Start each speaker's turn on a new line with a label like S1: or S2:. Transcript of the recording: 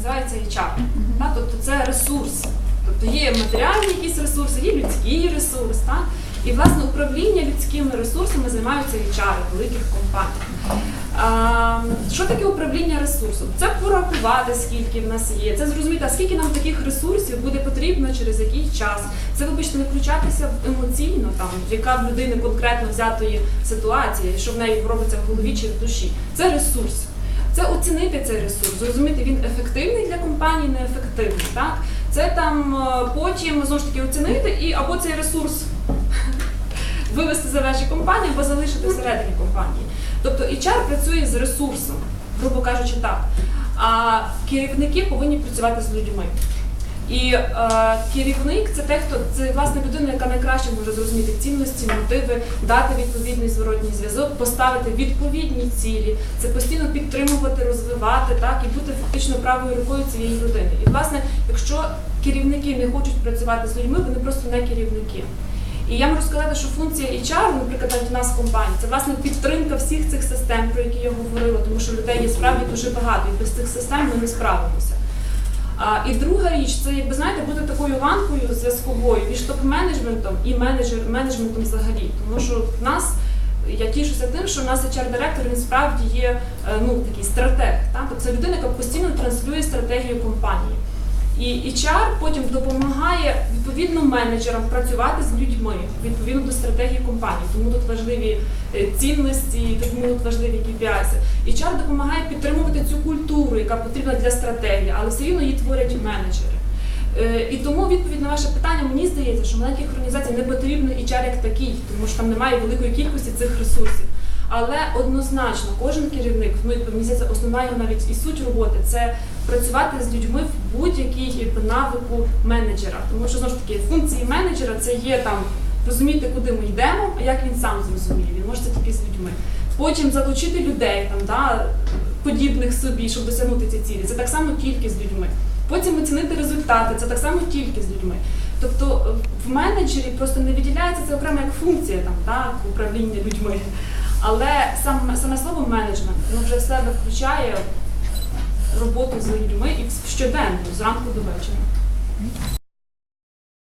S1: називається HR. Та? Тобто це ресурс. Тобто є матеріальні якісь ресурси, є людський ресурс. Так? І власне управління людськими ресурсами займаються HR великих компаній. Що таке управління ресурсом? Це порахувати, скільки в нас є, це зрозуміти, скільки нам таких ресурсів буде потрібно через який час. Це, вибачте, не включатися емоційно, там, яка в людини конкретно взятої ситуації, що в неї робиться в голові чи в душі. Це ресурс. Це оцінити цей ресурс, зрозуміти, він ефективний для компанії, неефективний. Так? Це там е, потім знову ж таки оцінити і або цей ресурс вивести за межі компанії або залишити всередині компанії. Тобто HR працює з ресурсом, грубо кажучи, так. А керівники повинні працювати з людьми. І е, керівник це те, хто це власне людина, яка найкраще може зрозуміти цінності, мотиви, дати відповідний зворотній зв'язок, поставити відповідні цілі, це постійно підтримувати, розвивати, так і бути фактично правою рукою цієї людини. І власне, якщо керівники не хочуть працювати з людьми, вони просто не керівники. І я можу сказати, що функція HR, наприклад, у нас в компанії, це власне підтримка всіх цих систем, про які я говорила, тому що людей є справді дуже багато, і без цих систем ми не справимося. А, і друга річ, це якби знаєте, бути такою ланкою зв'язковою між топ-менеджментом і менеджер, менеджментом взагалі. Тому що в нас я тішуся тим, що в нас HR-директор він справді є е, ну, такий стратег. Так? Тобто це людина, яка постійно транслює стратегію компанії. І HR потім допомагає відповідно менеджерам працювати з людьми відповідно до стратегії компанії. Тому тут важливі е, цінності, тому тут важливі KPIs. HR допомагає підтримувати цю культуру, яка потрібна для стратегії, але все рівно її творять менеджери. Е, І тому відповідь на ваше питання мені здається, що маленьких організацій не потрібен HR як такий, тому що там немає великої кількості цих ресурсів. Але однозначно кожен керівник, ну і основна його навіть і суть роботи це працювати з людьми в будь-якій навику менеджера. Тому що знову ж таки функції менеджера це є там розуміти, куди ми йдемо, а як він сам зрозуміє. Він може це тільки з людьми. Потім залучити людей там, да, подібних собі, щоб досягнути ці цілі. Це так само тільки з людьми. Потім оцінити результати, це так само тільки з людьми. Тобто в менеджері просто не виділяється це окремо як функція там, так, управління людьми. Але сам, саме слово менеджмент воно вже в себе включає роботу з людьми і щоденно, зранку до вечора.